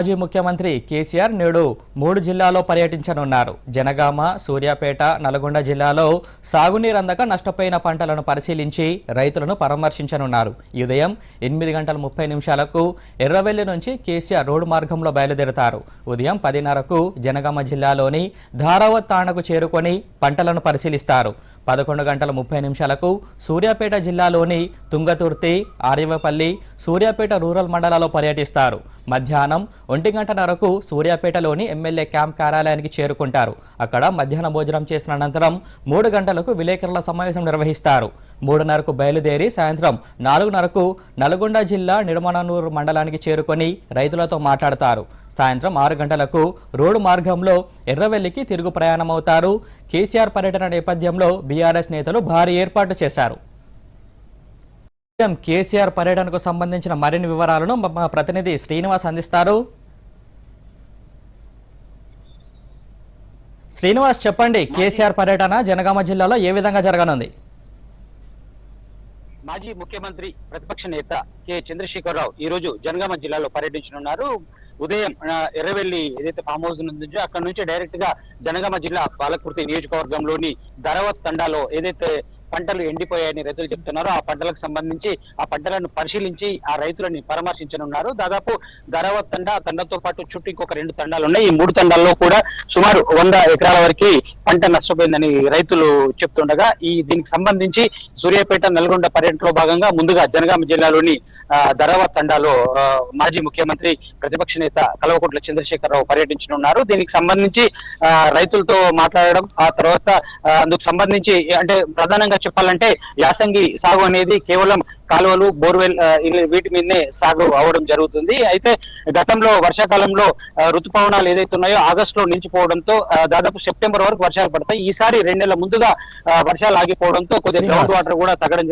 మాజీ ముఖ్యమంత్రి కేసీఆర్ నేడు మూడు జిల్లాలో పర్యటించనున్నారు. జనగామ సూర్యాపేట నల్గొండ జిల్లాలో సాగునీరు అందక నష్టపోయిన పంటలను పరిశీలించి రైతులను పరామర్శించనున్నారు. ఈ ఉదయం ఎనిమిది గంటల ముప్పై నిమిషాలకు ఎర్రవెల్లి నుంచి కేసీఆర్ రోడ్డు మార్గంలో బయలుదేరుతారు. ఉదయం పదిన్నరకు జనగామ జిల్లాలోని ధారావత్ తాణకు చేరుకొని పంటలను పరిశీలిస్తారు. పదకొండు గంటల ముప్పై నిమిషాలకు సూర్యాపేట జిల్లాలోని తుంగతుర్తి ఆర్యవపల్లి సూర్యాపేట రూరల్ మండలాల్లో పర్యటిస్తారు. మధ్యాహ్నం ఒంటి గంటన్నరకు సూర్యాపేటలోని ఎమ్మెల్యే క్యాంప్ కార్యాలయానికి చేరుకుంటారు. అక్కడ మధ్యాహ్న భోజనం చేసిన అనంతరం మూడు గంటలకు విలేకరుల సమావేశం నిర్వహిస్తారు. మూడున్నరకు బయలుదేరి సాయంత్రం నాలుగున్నరకు నల్గొండ జిల్లా నిర్మణనూరు మండలానికి చేరుకొని రైతులతో మాట్లాడతారు. సాయంత్రం ఆరు గంటలకు రోడ్డు మార్గంలో ఎర్రవెల్లికి తిరుగు ప్రయాణమవుతారు. కేసీఆర్ పర్యటన నేపథ్యంలో బీఆర్ఎస్ నేతలు భారీ ఏర్పాటు చేశారు. సీఎం కేసీఆర్ పర్యటనకు సంబంధించిన మరిన్ని వివరాలను మా- ప్రతినిధి శ్రీనివాస్ అందిస్తారు. శ్రీనివాస్ చెప్పండి కేసీఆర్ పర్యటన జనగామ జిల్లాలో ఏ విధంగా జరగనుంది? మాజీ ముఖ్యమంత్రి ప్రతిపక్ష నేత కె. చంద్రశేఖరరావు ఈ రోజు జనగామ జిల్లాలో పర్యటించనున్నారు. ఉదయం ఎర్రవెల్లి ఏదైతే ఫామ్ హౌస్ ఉందో అక్కడ నుంచి డైరెక్ట్గా జనగామ జిల్లా పాలకుర్తి నియోజకవర్గంలోని ధరవత్ తండాలో ఏదైతే పంటలు ఎండిపోయాయని రైతులు చెప్తున్నారు. ఆ పంటలకు సంబంధించి ఆ పంటలను పరిశీలించి ఆ రైతులని పరామర్శించనున్నారు. దాదాపు ధరవత్ తండ తండతో పాటు చుట్టూ ఇంకొక రెండు తండాలు ఉన్నాయి. ఈ మూడు తండాల్లో కూడా సుమారు వంద ఎకరాల వరకు పంట నష్టపోయిందని రైతులు చెప్తుండగా ఈ దీనికి సంబంధించి సూర్యాపేట నల్గొండ పర్యటనలో భాగంగా ముందుగా జనగామ జిల్లాలోని ధరవ తండాలో ఆ, మాజీ ముఖ్యమంత్రి ప్రతిపక్ష నేత కల్వకుంట్ల చంద్రశేఖరరావు పర్యటించనున్నారు. దీనికి సంబంధించి ఆ, రైతులతో మాట్లాడడం ఆ తర్వాత అందుకు సంబంధించి అంటే ప్రధానంగా చెప్పాలంటే యాసంగి సాగు అనేది కేవలం కాలువలు బోర్వెల్ వీటి మీదనే సాగు అవడం జరుగుతుంది. అయితే గతంలో వర్షాకాలంలో ఋతుపవనాలు ఏదైతే ఉన్నాయో ఆగస్టు లో నిలిచిపోవడంతో దాదాపు సెప్టెంబర్ వరకు వర్షాలు పడతాయి. ఈసారి రెండు నెలల ముందుగా వర్షాలు ఆగిపోవడంతో కొద్దిగా గ్రౌండ్. వాటర్ కూడా తగ్గడం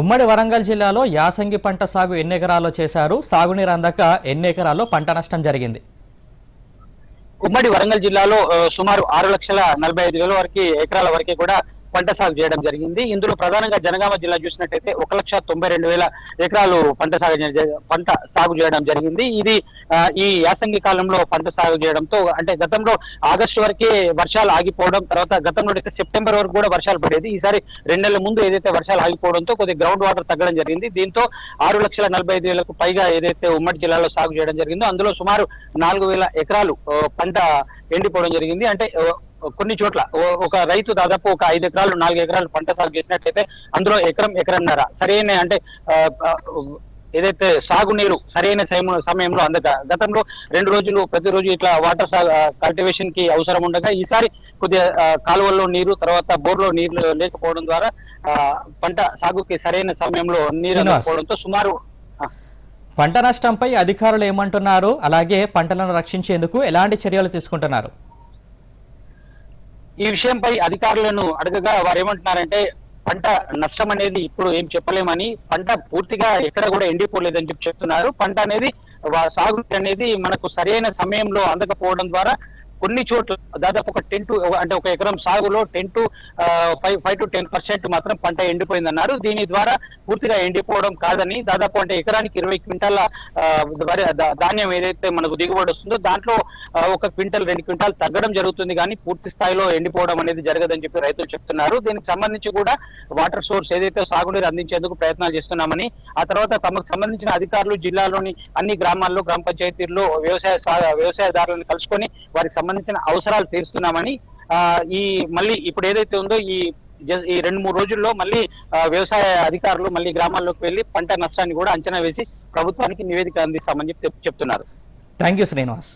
ఉమ్మడి వరంగల్ జిల్లాలో యాసంగి పంట సాగు ఎన్ని ఎకరాల్లో చేశారు? సాగునీరు అందక ఎన్ని ఎకరాల్లో పంట నష్టం జరిగింది? ఉమ్మడి వరంగల్ జిల్లాలో సుమారు ఆరు లక్షల నలభై ఐదు వేల వరకు ఎకరాల వరకు కూడా పంట సాగు చేయడం జరిగింది. ఇందులో ప్రధానంగా జనగామ జిల్లా చూసినట్టయితే ఒక లక్ష తొంభై రెండు వేల ఎకరాలు పంట సాగు పంట సాగు చేయడం జరిగింది. ఇది ఈ యాసంగి కాలంలో పంట సాగు చేయడంతో అంటే గతంలో ఆగస్టు వరకే వర్షాలు ఆగిపోవడం తర్వాత గతంలో అయితే సెప్టెంబర్ వరకు కూడా వర్షాలు పడేది. ఈసారి రెండు నెలల ముందు ఏదైతే వర్షాలు ఆగిపోవడంతో కొద్దిగా గ్రౌండ్ వాటర్ తగ్గడం జరిగింది. దీంతో ఆరు లక్షల నలభై ఐదు వేలకు పైగా ఏదైతే ఉమ్మడి జిల్లాలో సాగు చేయడం జరిగిందో అందులో సుమారు నాలుగు వేల ఎకరాలు పంట ఎండిపోవడం జరిగింది. అంటే కొన్ని చోట్ల. ఒక రైతు దాదాపు ఒక ఐదు ఎకరాలు నాలుగు ఎకరాలు పంట సాగు చేసినట్లయితే అందులో ఎకరం ఎకరంన్నర. సరైన అంటే ఏదైతే సాగునీరు సరైన సమయం- సమయంలో అందక గతంలో రెండు రోజులు ప్రతిరోజు ఇట్లా వాటర్ కల్టివేషన్కి అవసరం ఉండగా ఈసారి కొద్దిగా కాలువల్లో నీరు తర్వాత బోర్లో నీళ్ళు లేకపోవడం ద్వారా పంట సాగుకి సరైన సమయంలో నీరు. అందకపోవడంతో సుమారు పంట నష్టంపై అధికారులు ఏమంటున్నారు? అలాగే పంటలను రక్షించేందుకు ఎలాంటి చర్యలు తీసుకుంటున్నారు? ఈ విషయంపై అధికారులను అడగగా వారు ఏమంటున్నారంటే పంట నష్టం అనేది ఇప్పుడు ఏం చెప్పలేమని పంట పూర్తిగా ఎక్కడ కూడా ఎండిపోలేదని చెప్పి చెప్తున్నారు. పంట అనేది సాగు అనేది మనకు సరైన సమయంలో అందకపోవడం ద్వారా కొన్ని చోట్ల దాదాపు ఒక టెన్ టు అంటే ఒక ఎకరం సాగులో ten to five five to ten percent మాత్రం పంట ఎండిపోయిందన్నారు. దీని ద్వారా పూర్తిగా ఎండిపోవడం కాదని దాదాపు అంటే ఎకరానికి ఇరవై క్వింటాల వరి ధాన్యం ఏదైతే మనకు దిగుబడి వస్తుందో దాంట్లో ఒక క్వింటల్ రెండు క్వింటాల్ తగ్గడం జరుగుతుంది కానీ పూర్తి స్థాయిలో ఎండిపోవడం అనేది జరగదని చెప్పి రైతులు చెప్తున్నారు. దీనికి సంబంధించి కూడా వాటర్ సోర్స్ ఏదైతే సాగునీరు అందించేందుకు ప్రయత్నాలు చేస్తున్నామని ఆ తర్వాత తమకు సంబంధించిన అధికారులు జిల్లాలోని అన్ని గ్రామాల్లో గ్రామ పంచాయతీల్లో వ్యవసాయ వ్యవసాయదారులను కలుసుకొని వారికి సంబంధించిన అవసరాలు తీరుస్తున్నామని ఈ మళ్ళీ ఇప్పుడు ఏదైతే ఉందో ఈ ఈ రెండు మూడు రోజుల్లో మళ్ళీ వ్యవసాయ అధికారులు మళ్ళీ గ్రామాల్లోకి వెళ్ళి పంట నష్టాన్ని కూడా అంచనా వేసి ప్రభుత్వానికి నివేదిక అందిస్తామని చెప్పి చెప్తున్నారు. Thank you Srinivas.